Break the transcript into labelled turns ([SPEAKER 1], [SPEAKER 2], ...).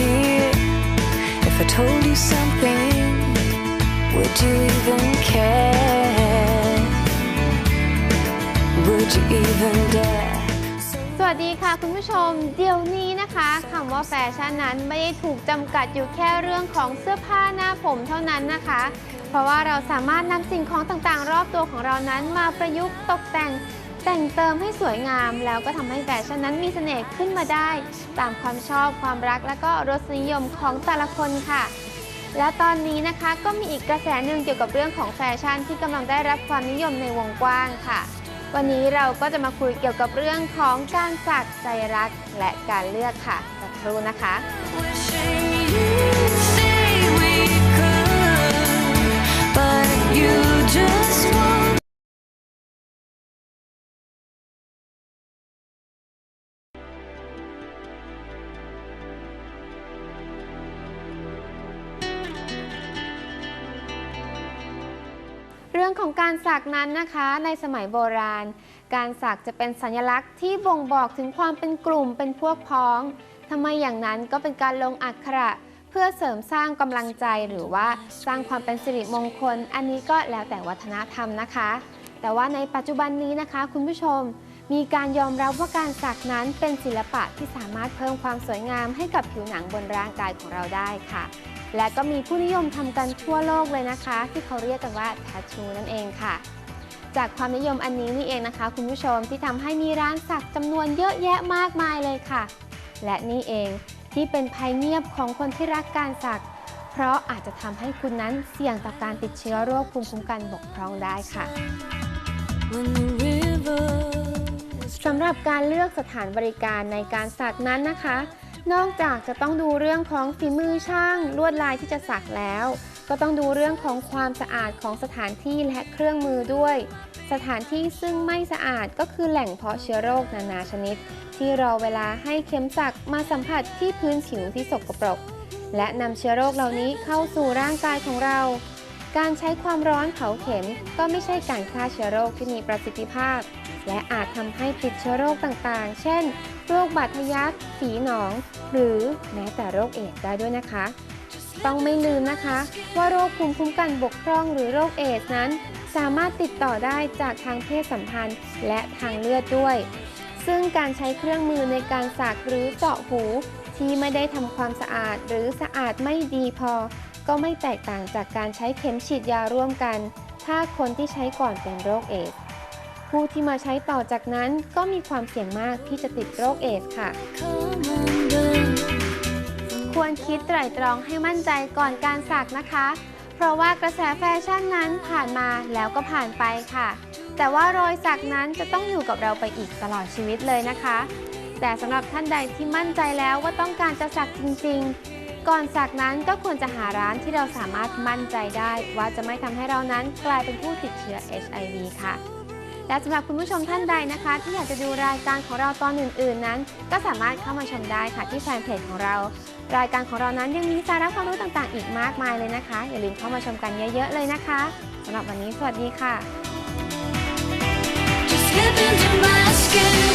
[SPEAKER 1] here? If I told you something, would you even care? Would you even dare?
[SPEAKER 2] สวัสดีค่ะคุณผู้ชม เดี๋ยวนี้นะคะคำว่าแฟชั่นนั้นไม่ได้ถูกจำกัดอยู่แค่เรื่องของเสื้อผ้าหน้าผมเท่านั้นนะคะ เพราะว่าเราสามารถนำสิ่งของต่างๆ รอบตัวของเรานั้นมาประยุกต์ตกแต่ง แต่งเติมให้สวยงามแล้วก็ทำให้แฟชั่นนั้นมีเสน่ห์ขึ้นมาได้ ตามความชอบความรักและก็รสนิยมของแต่ละคนค่ะ และตอนนี้นะคะก็มีอีกกระแสหนึ่งเกี่ยวกับเรื่องของแฟชั่นที่กำลังได้รับความนิยมในวงกว้างค่ะ วันนี้เราก็จะมาคุยเกี่ยวกับเรื่องของการสักใจรักและการเลือกค่ะสักครู่นะคะ เรื่องของการสักนั้นนะคะ ในสมัยโบราณ การสักจะเป็นสัญลักษณ์ที่บ่งบอกถึงความเป็นกลุ่มเป็นพวกพ้องทำไมอย่างนั้นก็เป็นการลงอักขระเพื่อเสริมสร้างกำลังใจหรือว่าสร้างความเป็นสิริมงคล อันนี้ก็แล้วแต่วัฒนธรรมนะคะ แต่ว่าในปัจจุบันนี้นะคะ คุณผู้ชม มีการยอมรับว่าการสักนั้นเป็นศิลปะที่สามารถเพิ่มความสวยงามให้กับผิวหนังบนร่างกายของเราได้ค่ะ และก็มีผู้นิยมทำกันทั่วโลกเลยนะคะ ที่เขาเรียกกันว่าแทททูนั่นเองค่ะ จากความนิยมอันนี้นี่เองนะคะ คุณผู้ชมที่ทำให้มีร้านสักจำนวนเยอะแยะมากมายเลยค่ะ และนี่เองที่เป็นภัยเงียบของคนที่รักการสัก เพราะอาจจะทำให้คุณนั้นเสี่ยงต่อการติดเชื้อโรคภูมิคุ้มกันบกพร่องได้ค่ะ สำหรับการเลือกสถานบริการในการสักนั้นนะคะ นอกจากจะต้องดูเรื่องของฝีมือช่างลวดลายที่จะสักแล้ว ก็ต้องดูเรื่องของความสะอาดของสถานที่และเครื่องมือด้วย สถานที่ซึ่งไม่สะอาดก็คือแหล่งเพาะเชื้อโรคนานาชนิด ที่รอเวลาให้เข็มสักมาสัมผัสที่พื้นผิวที่สกปรก และนำเชื้อโรคเหล่านี้เข้าสู่ร่างกายของเรา การใช้ความร้อนเผาเข็มก็ไม่ใช่การฆ่าเชื้อโรคที่มีประสิทธิภาพ และอาจทำให้ติดเชื้อโรคต่างๆ เช่น โรคบาดทะยัก ฝีหนอง หรือแม้แต่โรคเอดส์ได้ด้วยนะคะ ต้องไม่ลืมนะคะ ว่าโรคภูมิคุ้มกันบกพร่องหรือโรคเอดส์นั้น สามารถติดต่อได้จากทางเพศสัมพันธ์และทางเลือดด้วย ซึ่งการใช้เครื่องมือในการสักหรือเจาะหูที่ไม่ได้ทำความสะอาดหรือสะอาดไม่ดีพอ ก็ไม่แตกต่างจากการใช้เข็มฉีดยาร่วมกัน ถ้าคนที่ใช้ก่อนเป็นโรคเอดส์ ผู้ที่มาใช้ต่อจากนั้นก็มีความเสี่ยงมากที่จะติดโรคเอดส์ค่ะ ควรคิดไตร่ตรองให้มั่นใจก่อนการสักนะคะ เพราะว่ากระแสแฟชั่นนั้นผ่านมาแล้วก็ผ่านไปค่ะ แต่ว่ารอยสักนั้นจะต้องอยู่กับเราไปอีกตลอดชีวิตเลยนะคะ แต่สำหรับท่านใดที่มั่นใจแล้วว่าต้องการจะสักจริงๆ ก่อนสักนั้นก็ควรจะหาร้านที่เราสามารถมั่นใจได้ ว่าจะไม่ทำให้เรานั้นกลายเป็นผู้ติดเชื้อ HIV ค่ะ และสำหรับคุณผู้ชมท่านใดนะคะ ที่อยากจะดูรายการของเราตอนอื่น ๆ นั้น ก็สามารถเข้ามาชมได้ค่ะที่แฟนเพจของเรา รายการของเรานั้นยังมีสาระความรู้ต่างๆ อีกมากมายเลยนะคะ อย่าลืมเข้ามาชมกันเยอะๆเลยนะคะสำหรับวันนี้สวัสดีค่ะ
[SPEAKER 1] Just slip into my skin.